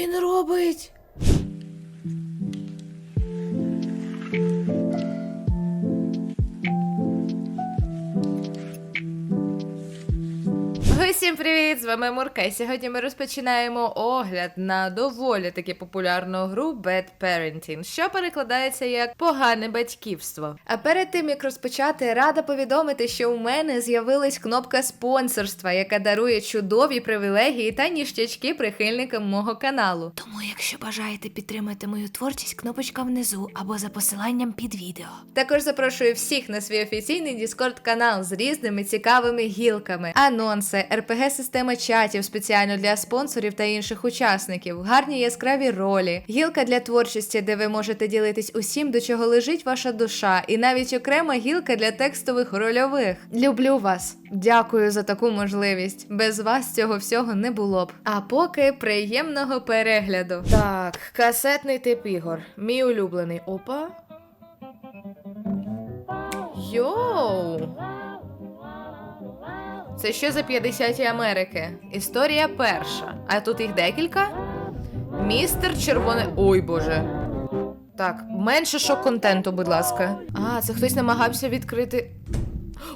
він робить? Вами Мурка. І сьогодні ми розпочинаємо огляд на доволі таки популярну гру Bad Parenting, що перекладається як погане батьківство. А перед тим як розпочати, рада повідомити, що у мене з'явилась кнопка спонсорства, яка дарує чудові привілегії та ніштячки прихильникам мого каналу. Тому, якщо бажаєте підтримати мою творчість, кнопочка внизу або за посиланням під відео. Також запрошую всіх на свій офіційний Discord канал з різними цікавими гілками, анонси, РПГ-система чатів спеціально для спонсорів та інших учасників, гарні яскраві ролі, гілка для творчості, де ви можете ділитись усім, до чого лежить ваша душа, і навіть окрема гілка для текстових рольових. Люблю вас. Дякую за таку можливість. Без вас цього всього не було б. А поки приємного перегляду. Так, касетний тип ігор. Мій улюблений. Опа. Йоу! Це що за 50 Америки? Історія перша. А тут їх декілька? Містер Червоний. Ой боже. Так, менше шок контенту, будь ласка. А, це хтось намагався відкрити.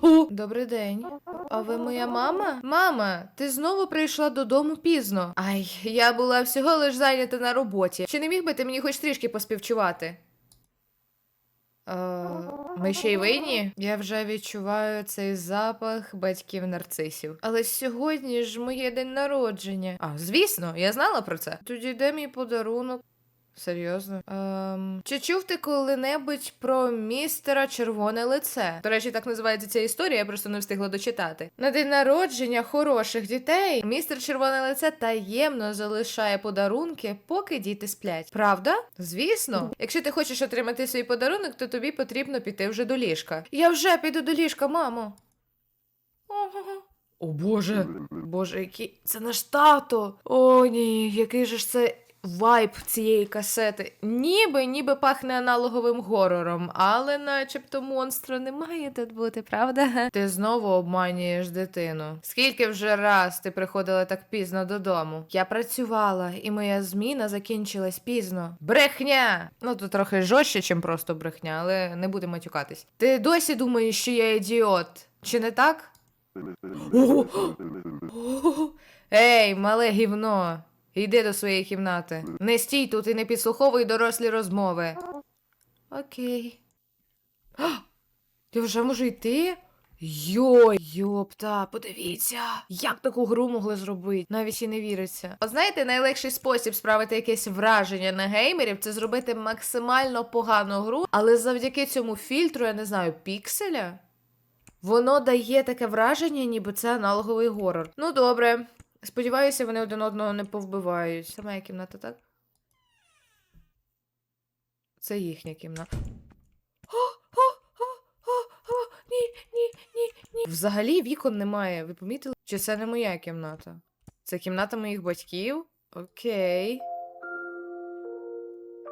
О, добрий день. А ви моя мама? Мама, ти знову прийшла додому пізно. Ай, я була всього лиш зайнята на роботі. Чи не міг би ти мені хоч трішки поспівчувати? Ми ще й винні? Я вже відчуваю цей запах батьків нарцисів. Але сьогодні ж моє день народження. А, звісно, я знала про це. Тоді де мій подарунок? Серйозно? Ем, чи чув ти коли-небудь про містера червоне лице? До речі, так називається ця історія, я просто не встигла дочитати. На день народження хороших дітей містер червоне лице таємно залишає подарунки, поки діти сплять. Правда? Звісно. Якщо ти хочеш отримати свій подарунок, то тобі потрібно піти вже до ліжка. Я вже піду до ліжка, мамо. Ого. О Боже, Боже, який це наш тато. О, ні, який же ж це вайб цієї касети. Ніби, ніби пахне аналоговим горором, але начебто монстра не має тут бути, правда? Ти знову обманюєш дитину. Скільки вже раз ти приходила так пізно додому? Я працювала, і моя зміна закінчилась пізно. Брехня! Ну тут трохи жорстче, чим просто брехня, але не будемо матюкатись. Ти досі думаєш, що я ідіот? Чи не так? Ей, мале гівно, йди до своєї кімнати. Не стій тут і не підслуховуй дорослі розмови. Окей. А, Я вже можу йти? Йой, йопта, подивіться, як таку гру могли зробити, навіть і не віриться. От знаєте, найлегший спосіб справити якесь враження на геймерів це зробити максимально погану гру, але завдяки цьому фільтру, я не знаю, пікселя. Воно дає таке враження, ніби це аналоговий горор. Ну добре. Сподіваюся, вони один одного не повбивають. Це моя кімната, так? Це їхня кімната. Ні, ні, ні, ні. Взагалі вікон немає. Ви помітили? Чи це не моя кімната? Це кімната моїх батьків? Окей.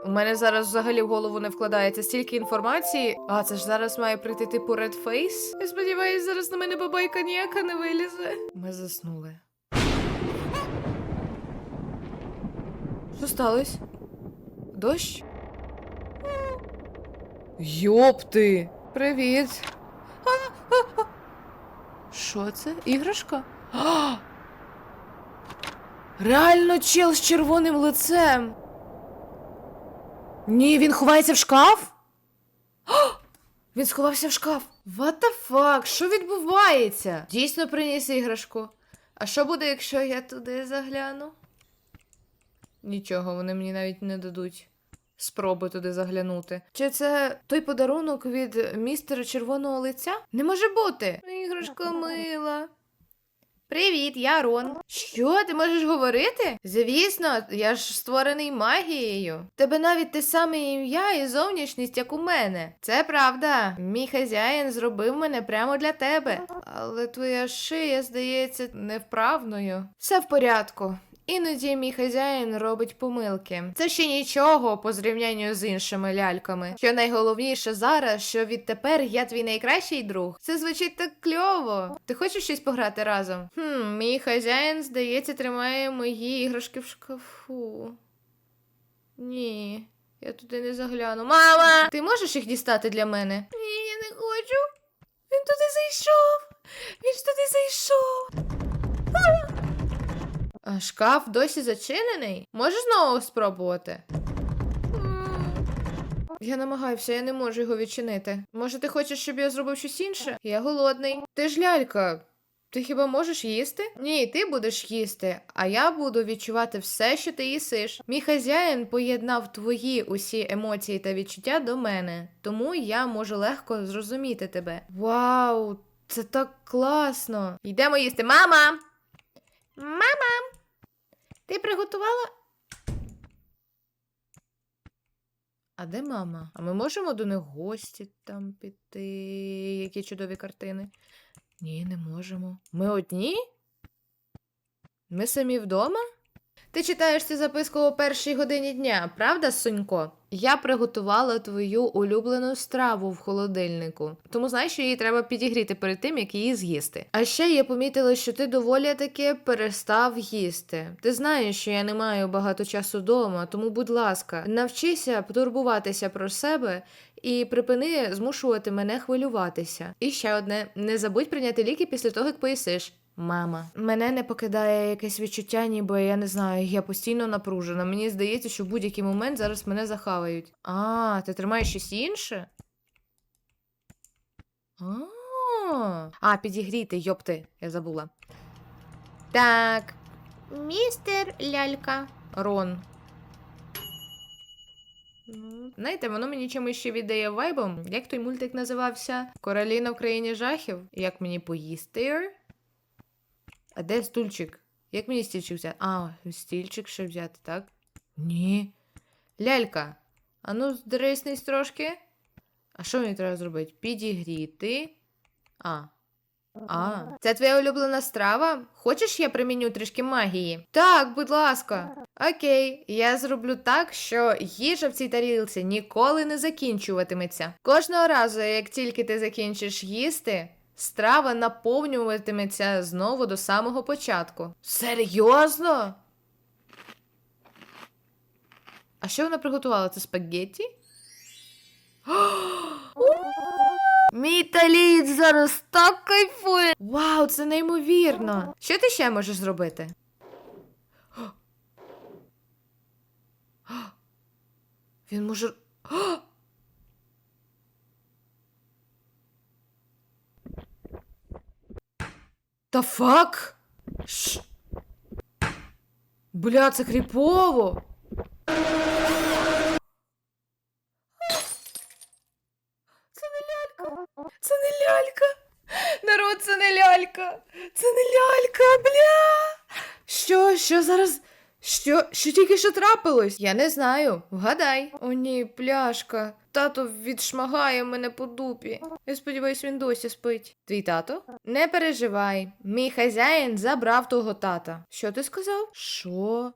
У мене зараз взагалі в голову не вкладається стільки інформації. А, це ж зараз має прийти типу Red Face. Я сподіваюся, зараз на мене бабайка ніяка не вилізе. Ми заснули. Що сталося? Дощ? Йопти! Привіт! Що це? Іграшка? А! Реально чел з червоним лицем. Ні, він ховається в шкаф? А! Він сховався в шкаф. What the fuck? Що відбувається? Дійсно приніс іграшку. А що буде, якщо я туди загляну? Нічого, вони мені навіть не дадуть спроби туди заглянути. Чи це той подарунок від містера червоного лиця? Не може бути. Іграшка мила. Привіт, я Рон. Що, ти можеш говорити? Звісно, я ж створений магією. Тебе навіть те саме ім'я і зовнішність, як у мене. Це правда. Мій хазяїн зробив мене прямо для тебе. Але твоя шия здається невправною. Все в порядку. Іноді мій хазяїн робить помилки. Це ще нічого по зрівнянню з іншими ляльками. Що найголовніше зараз, що відтепер я твій найкращий друг. Це звучить так кльово. Ти хочеш щось пограти разом? Хм, мій хазяїн, здається, тримає мої іграшки в шкафу. Ні, я туди не загляну. Мама! Ти можеш їх дістати для мене? Ні, я не хочу. Він туди зайшов. Він ж туди зайшов. А шкаф досі зачинений? Можеш знову спробувати? Я намагаюся, я не можу його відчинити. Може, ти хочеш, щоб я зробив щось інше? Я голодний. Ти ж лялька. Ти хіба можеш їсти? Ні, ти будеш їсти, а я буду відчувати все, що ти їсиш. Мій хазяїн поєднав твої усі емоції та відчуття до мене, тому я можу легко зрозуміти тебе. Вау, це так класно! Йдемо їсти, мама! Мама! Ти приготувала? А де мама? А ми можемо до них гості там піти? Які чудові картини. Ні, не можемо. Ми одні? Ми самі вдома? Ти читаєш цю записку о першій годині дня, правда, Сонько? Я приготувала твою улюблену страву в холодильнику, тому знаєш, що її треба підігріти перед тим, як її з'їсти. А ще я помітила, що ти доволі таки перестав їсти. Ти знаєш, що я не маю багато часу вдома, тому, будь ласка, навчися потурбуватися про себе і припини змушувати мене хвилюватися. І ще одне: не забудь прийняти ліки після того, як поїсиш. Мама, мене не покидає якесь відчуття, ніби я не знаю, я постійно напружена. Мені здається, що в будь-який момент зараз мене захавають. А, ти тримаєш щось інше? А, а підігріти, йопти, я забула. Так, містер лялька. Рон. Знаєте, воно мені чимось ще віддає вайбом. Як той мультик називався? Короліна в країні жахів? Як мені поїсти? А де стульчик? Як мені стільчик взяти? А, стільчик ще взяти, так? Ні. Лялька. А ну, здриснись трошки. А що мені треба зробити? Підігріти. А. А, це твоя улюблена страва? Хочеш, я приміню трішки магії? Так, будь ласка. Окей, я зроблю так, що їжа в цій тарілці ніколи не закінчуватиметься. Кожного разу, як тільки ти закінчиш їсти, страва наповнюватиметься знову до самого початку. Серйозно? А що вона приготувала? Це спагетті? Мій таліт зараз так кайфує. Вау, це неймовірно. Що ти ще можеш зробити? Він може. Та фак? Ш... Бля, це кріпово. Це не лялька. Це не лялька. Народ, це не лялька. Це не лялька, бля. Що, що зараз? Що, що тільки що трапилось? Я не знаю. Вгадай. О, ні, пляшка. Тато відшмагає мене по дупі. Я сподіваюсь, він досі спить. Твій тато? Не переживай. Мій хазяїн забрав того тата. Що ти сказав? Що?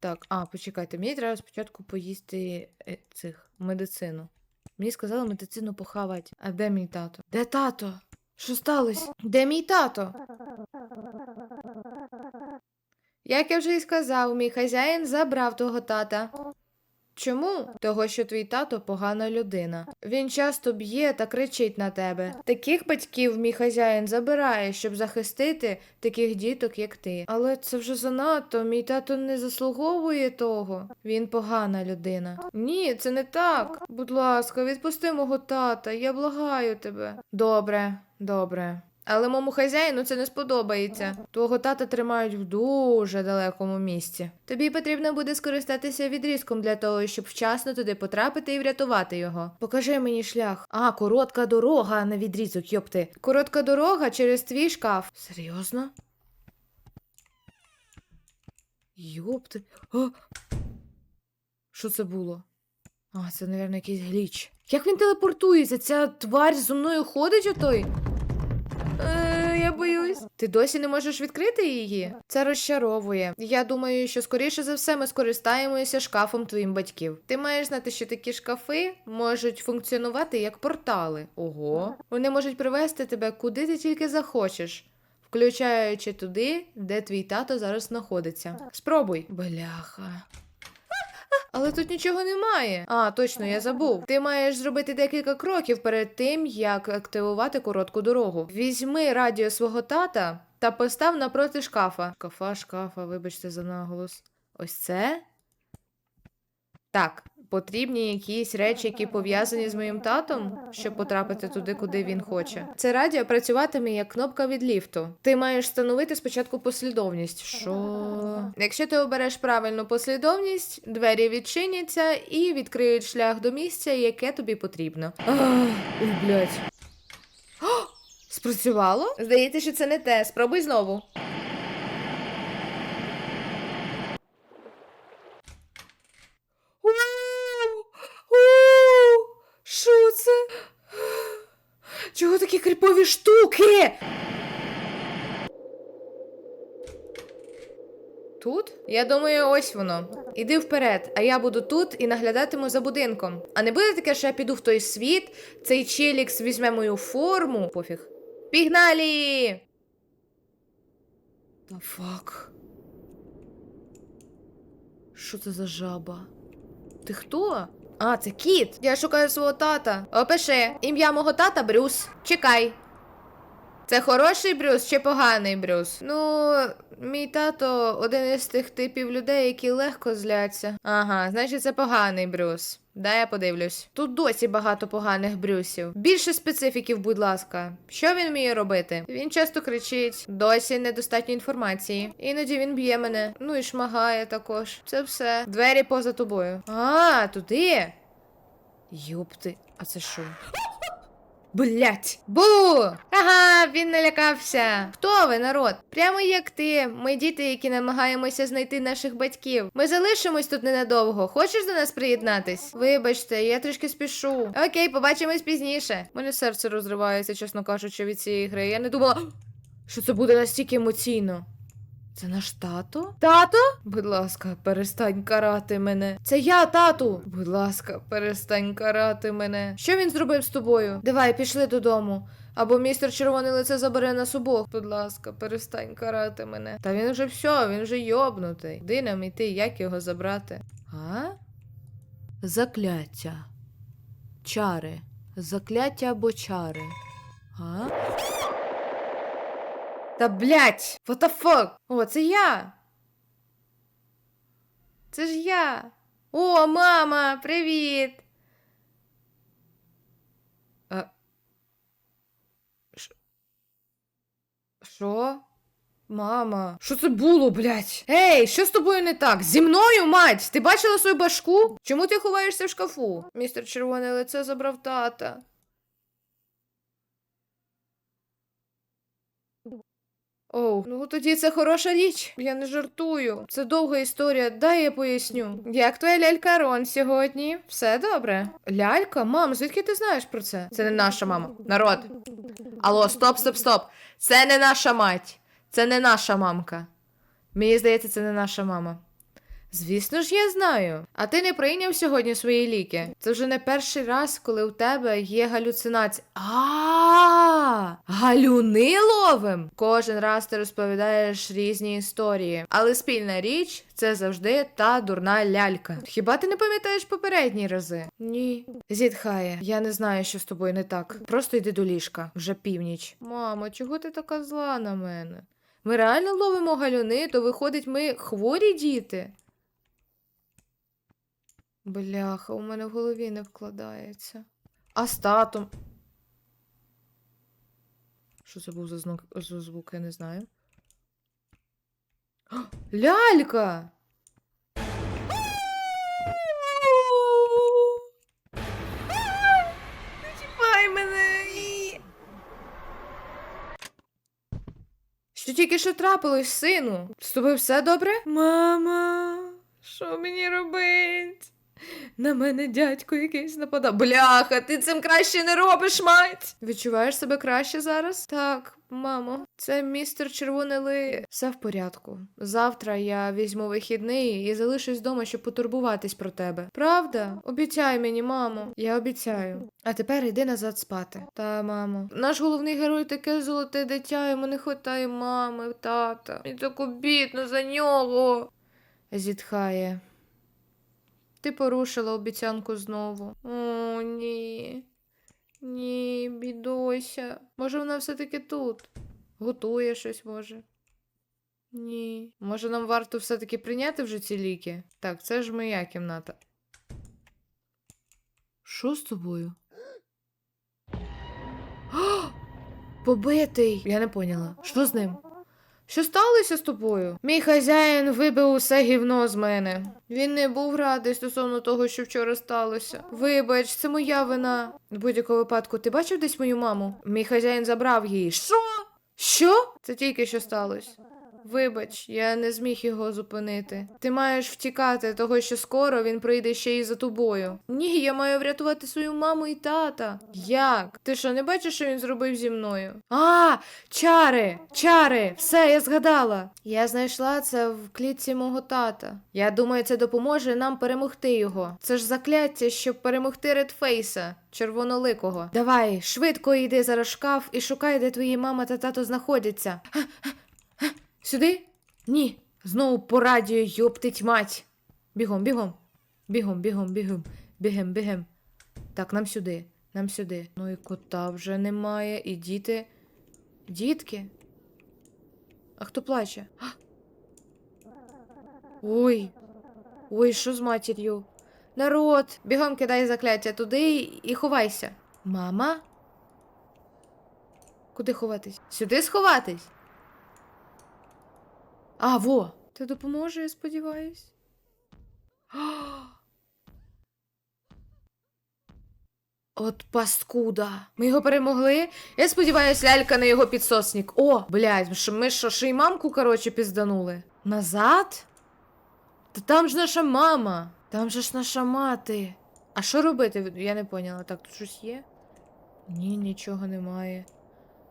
Так, а, почекайте, мені треба спочатку поїсти е, цих медицину. Мені сказали медицину похавати. А де мій тато? Де тато? Що сталося? Де мій тато? Як я вже і сказав, мій хазяїн забрав того тата. Чому? Того, що твій тато погана людина. Він часто б'є та кричить на тебе. Таких батьків мій хазяїн забирає, щоб захистити таких діток, як ти. Але це вже занадто. Мій тато не заслуговує того. Він погана людина. Ні, це не так. Будь ласка, відпусти мого тата, я благаю тебе. Добре, добре. Але моєму хазяїну це не сподобається. Твого тата тримають в дуже далекому місці. Тобі потрібно буде скористатися відрізком для того, щоб вчасно туди потрапити і врятувати його. Покажи мені шлях. А, коротка дорога, а не відрізок, йопти. Коротка дорога через твій шкаф. Серйозно? Йопти. А! Що це було? А, це, мабуть, якийсь гліч. Як він телепортується? Ця тварь зо мною ходить отой? Е, я боюсь. Ти досі не можеш відкрити її? Це розчаровує. Я думаю, що скоріше за все ми скористаємося шкафом твоїм батьків. Ти маєш знати, що такі шкафи можуть функціонувати як портали. Ого. Вони можуть привести тебе куди ти тільки захочеш. Включаючи туди, де твій тато зараз знаходиться. Спробуй. Бляха. Але тут нічого немає. А, точно, я забув. Ти маєш зробити декілька кроків перед тим, як активувати коротку дорогу. Візьми радіо свого тата та постав напроти шкафа. Шкафа, шкафа, вибачте за наголос. Ось це? Так, потрібні якісь речі, які пов'язані з моїм татом, щоб потрапити туди, куди він хоче. Це радіо працюватиме як кнопка від ліфту. Ти маєш встановити спочатку послідовність. Що? Якщо ти обереш правильну послідовність, двері відчиняться і відкриють шлях до місця, яке тобі потрібно. Ой, блядь. Спрацювало? Здається, що це не те. Спробуй знову. У, у, Що це? Чого такі крипові штуки? Тут? Я думаю, ось воно. Іди вперед, а я буду тут і наглядатиму за будинком. А не буде таке, що я піду в той світ, цей челікс візьме мою форму. Пофіг. Пігналі! Та фак. Що це за жаба? Ти хто? А, це кіт. Я шукаю свого тата. Опиши. Ім'я мого тата Брюс. Чекай. Це хороший Брюс чи поганий Брюс? Ну, мій тато один із тих типів людей, які легко зляться. Ага, значить, це поганий Брюс. Дай я подивлюсь. Тут досі багато поганих брюсів. Більше специфіків, будь ласка. Що він вміє робити? Він часто кричить, досі недостатньо інформації. Іноді він б'є мене. Ну і шмагає також. Це все. Двері поза тобою. А, туди. Йопти, а це що? Блять! Бу! Ага, він налякався. Хто ви, народ? Прямо як ти. Ми діти, які намагаємося знайти наших батьків. Ми залишимось тут ненадовго. Хочеш до нас приєднатись? Вибачте, я трішки спішу. Окей, побачимось пізніше. Мене серце розривається, чесно кажучи, від цієї гри. Я не думала, що це буде настільки емоційно. Це наш тато? Тато? Будь ласка, перестань карати мене. Це я, тату. Будь ласка, перестань карати мене. Що він зробив з тобою? Давай, пішли додому. Або містер червоне лице забере нас обох. Будь ласка, перестань карати мене. Та він вже все, він вже йобнутий. Де нам іти, як його забрати? А? Закляття. Чари. Закляття або чари. А? Та блять! What the fuck? О, це я. Це ж я. О, мама, привіт. А... Ш- Що? Мама, що це було, блять? Ей, що з тобою не так? Зі мною, мать! Ти бачила свою башку? Чому ти ховаєшся в шкафу? Містер червоне лице забрав тата. Оу, ну тоді це хороша річ. Я не жартую. Це довга історія, дай я поясню. Як твоя лялька Рон сьогодні? Все добре? Лялька? Мам, звідки ти знаєш про це? Це не наша мама. Народ. Алло, стоп, стоп, стоп. Це не наша мать. Це не наша мамка. Мені здається, це не наша мама. Звісно ж, я знаю. А ти не прийняв сьогодні свої ліки. Це вже не перший раз, коли у тебе є галюцинації. А, галюни ловим. Кожен раз ти розповідаєш різні історії. Але спільна річ це завжди та дурна лялька. Хіба ти не пам'ятаєш попередні рази? Ні. Зітхає, я не знаю, що з тобою не так. Просто йди до ліжка, вже північ. Мамо, чого ти така зла на мене? Ми реально ловимо галюни, то виходить, ми хворі діти. Бляха, у мене в голові не вкладається. А з татом. Що це був за знак за звук, я не знаю. О, Лялька! Не мене! Що тільки що трапилось, сину? З тобою все добре? Мама, що мені робить? На мене дядько якийсь нападав. Бляха, ти цим краще не робиш, мать! Відчуваєш себе краще зараз? Так, мамо, це містер Червоний Ли. Все в порядку. Завтра я візьму вихідний і залишусь вдома, щоб потурбуватись про тебе. Правда? Обіцяй мені, мамо. Я обіцяю. А тепер йди назад спати. Та, мамо. Наш головний герой таке золоте дитя, йому не хватає мами, тата. І так обідно за нього. Зітхає. Ти порушила обіцянку знову. О, ні. Ні, бідося. Може, вона все-таки тут. Готує щось, може. Ні. Може, нам варто все-таки прийняти вже ці ліки? Так, це ж моя кімната. Що з тобою? Побитий. Я не поняла. Що з ним? Що сталося з тобою? Мій хазяїн вибив усе гівно з мене. Він не був радий стосовно того, що вчора сталося. Вибач, це моя вина. В будь-якому випадку, ти бачив десь мою маму? Мій хазяїн забрав її. Що? Що? Це тільки що сталося. Вибач, я не зміг його зупинити. Ти маєш втікати, того що скоро він прийде ще й за тобою. Ні, я маю врятувати свою маму і тата. Як? Ти що, не бачиш, що він зробив зі мною? А, чари, чари, все, я згадала. Я знайшла це в клітці мого тата. Я думаю, це допоможе нам перемогти його. Це ж закляття, щоб перемогти Редфейса, червоноликого. Давай, швидко йди зараз в шкаф і шукай, де твої мама та тато знаходяться. Сюди? Ні. Знову по радіо йоптить мать. Бігом, бігом. Бігом, бігом, бігом. Бігем, бігем. Так, нам сюди. Нам сюди. Ну і кота вже немає, і діти. Дітки? А хто плаче? А! Ой. Ой, що з матір'ю? Народ, бігом кидай закляття туди і ховайся. Мама? Куди ховатись? Сюди сховатись? А, во! Ти допоможе, я сподіваюсь. От паскуда. Ми його перемогли. Я сподіваюся, лялька не його підсосник. О, блядь, ми що, ще й мамку, коротше, пізданули. Назад? Та там ж наша мама. Там же ж наша мати. А що робити? Я не поняла. Так, тут щось є? Ні, нічого немає.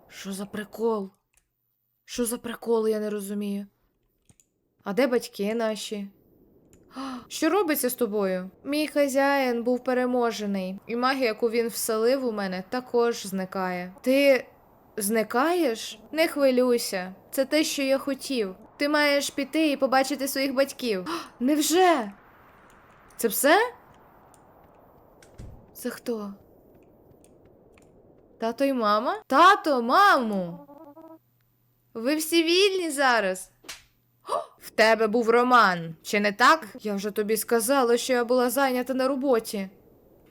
Що за прикол? Що за прикол, я не розумію. А де батьки наші? Що робиться з тобою? Мій хазяїн був переможений, і магія, яку він вселив у мене, також зникає. Ти зникаєш? Не хвилюйся. Це те, що я хотів. Ти маєш піти і побачити своїх батьків. Невже? Це все? Це хто? Тато і мама? Тато, маму! Ви всі вільні зараз? В тебе був роман, чи не так? Я вже тобі сказала, що я була зайнята на роботі.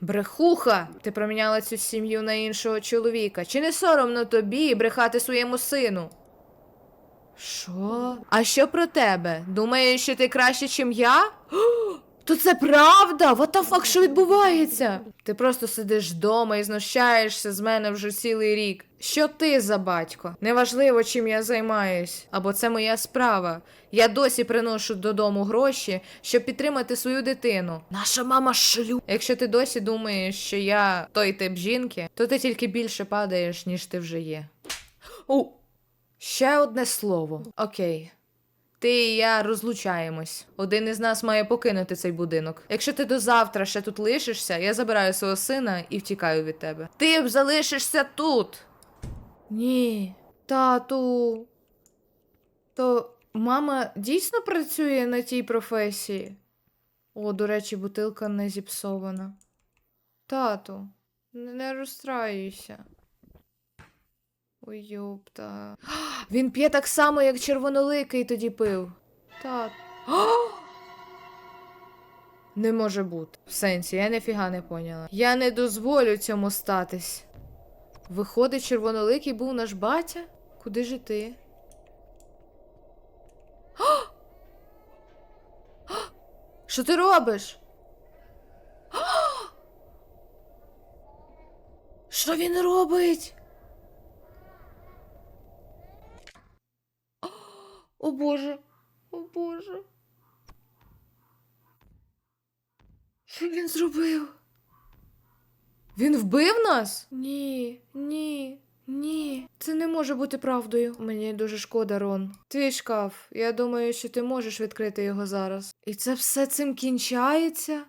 Брехуха, ти проміняла цю сім'ю на іншого чоловіка. Чи не соромно тобі брехати своєму сину? Що? А що про тебе? Думаєш, що ти краще, чим я? То це правда? What the fuck, що відбувається? Ти просто сидиш вдома і знущаєшся з мене вже цілий рік. Що ти за батько? Неважливо, чим я займаюсь, або це моя справа. Я досі приношу додому гроші, щоб підтримати свою дитину. Наша мама шлю. Якщо ти досі думаєш, що я той тип жінки, то ти тільки більше падаєш, ніж ти вже є. О, ще одне слово. Окей. Ти і я розлучаємось. Один із нас має покинути цей будинок. Якщо ти до завтра ще тут лишишся, я забираю свого сина і втікаю від тебе. Ти б залишишся тут. Ні, тату. То мама дійсно працює на тій професії? О, до речі, бутилка не зіпсована. Тату, не, розстраюйся. Ой, йопта. Він п'є так само, як червоноликий тоді пив. Так. Не може бути. В сенсі, я ніфіга не поняла. Я не дозволю цьому статись. Виходить, червоноликий був наш батя? Куди ж ти? Що ти робиш? Що він робить? Боже, о Боже. Що він зробив? Він вбив нас? Ні, ні, ні. Це не може бути правдою. Мені дуже шкода, Рон. Твій шкаф. Я думаю, що ти можеш відкрити його зараз. І це все цим кінчається?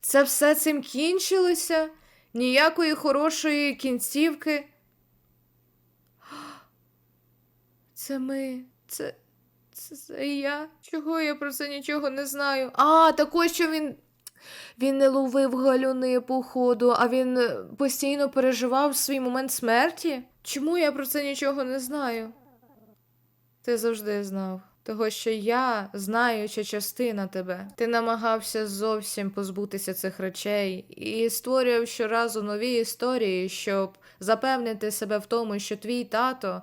Це все цим кінчилося? Ніякої хорошої кінцівки. Це ми. Це. Це, це я. Чого я про це нічого не знаю? А, також що він. Він не ловив галюни походу, а він е, постійно переживав свій момент смерті. Чому я про це нічого не знаю? Ти завжди знав. Того, що я знаюча частина тебе. Ти намагався зовсім позбутися цих речей і створював щоразу нові історії, щоб запевнити себе в тому, що твій тато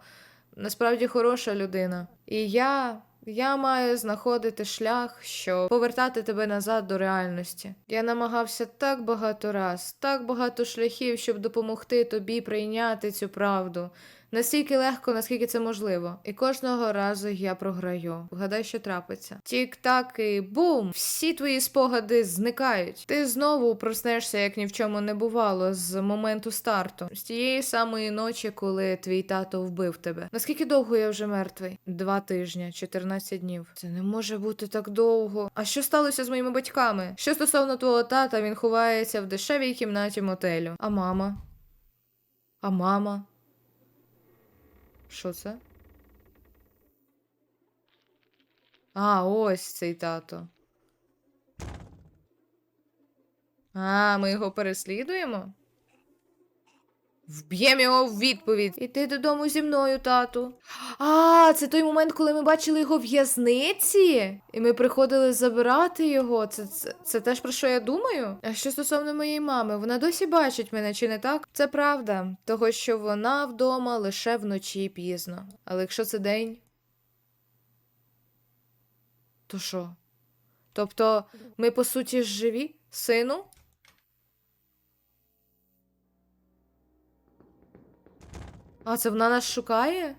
насправді хороша людина. І я. Я маю знаходити шлях, щоб повертати тебе назад до реальності. Я намагався так багато раз, так багато шляхів, щоб допомогти тобі прийняти цю правду. Настільки легко, наскільки це можливо. І кожного разу я програю. Вгадай, що трапиться. Тік-так і бум! Всі твої спогади зникають. Ти знову проснешся, як ні в чому не бувало, з моменту старту, з тієї самої ночі, коли твій тато вбив тебе. Наскільки довго я вже мертвий? Два тижні, 14 днів. Це не може бути так довго. А що сталося з моїми батьками? Що стосовно твого тата, він ховається в дешевій кімнаті мотелю. А мама? А мама? Що це? А, ось цей тато. А, ми його переслідуємо? Вб'ємо його в відповідь. Іди додому зі мною, тату. А, це той момент, коли ми бачили його в в'язниці, і ми приходили забирати його. Це, це, це теж про що я думаю? А що стосовно моєї мами, вона досі бачить мене, чи не так? Це правда, того що вона вдома лише вночі пізно. Але якщо це день. То що? Тобто, ми по суті живі, сину? А, це вона нас шукає?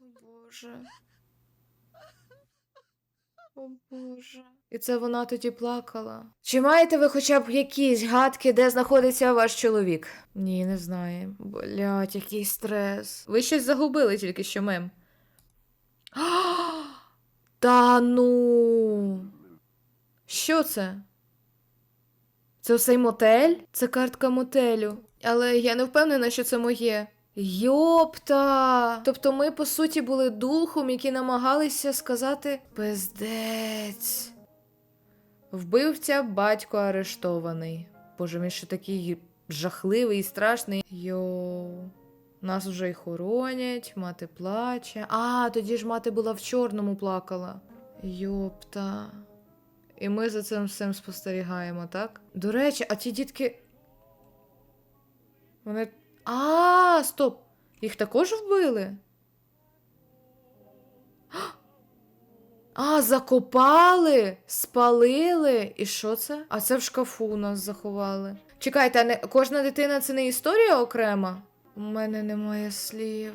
О Боже. О Боже. І це вона тоді плакала. Чи маєте ви хоча б якісь гадки, де знаходиться ваш чоловік? Ні, не знаю. Блять, який стрес. Ви щось загубили тільки що мем. Та ну. Що це? Це оцей мотель? Це картка мотелю. Але я не впевнена, що це моє. Йопта! Тобто ми, по суті, були духом, які намагалися сказати пиздець. Вбивця батько арештований. Боже, він ще такий жахливий і страшний. Йоу. Нас вже й хоронять, мати плаче. А, тоді ж мати була в чорному плакала. Йопта. І ми за цим всім спостерігаємо, так? До речі, а ті дітки. Вони. А, стоп! Їх також вбили? А, закопали, спалили. І що це? А це в шкафу у нас заховали. Чекайте, а не кожна дитина це не історія окрема? У мене немає слів.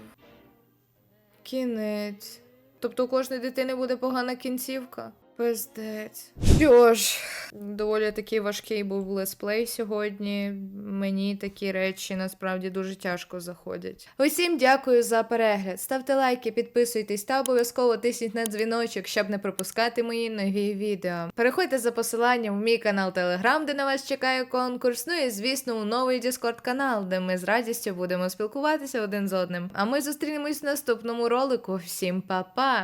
Кінець. Тобто у кожної дитини буде погана кінцівка. Пиздець. Що ж, доволі такий важкий був летсплей сьогодні. Мені такі речі насправді дуже тяжко заходять. Усім дякую за перегляд. Ставте лайки, підписуйтесь та обов'язково тисніть на дзвіночок, щоб не пропускати мої нові відео. Переходьте за посиланням в мій канал Telegram, де на вас чекає конкурс. Ну і звісно, у новий Discord канал, де ми з радістю будемо спілкуватися один з одним. А ми зустрінемось в наступному ролику. Всім па-па!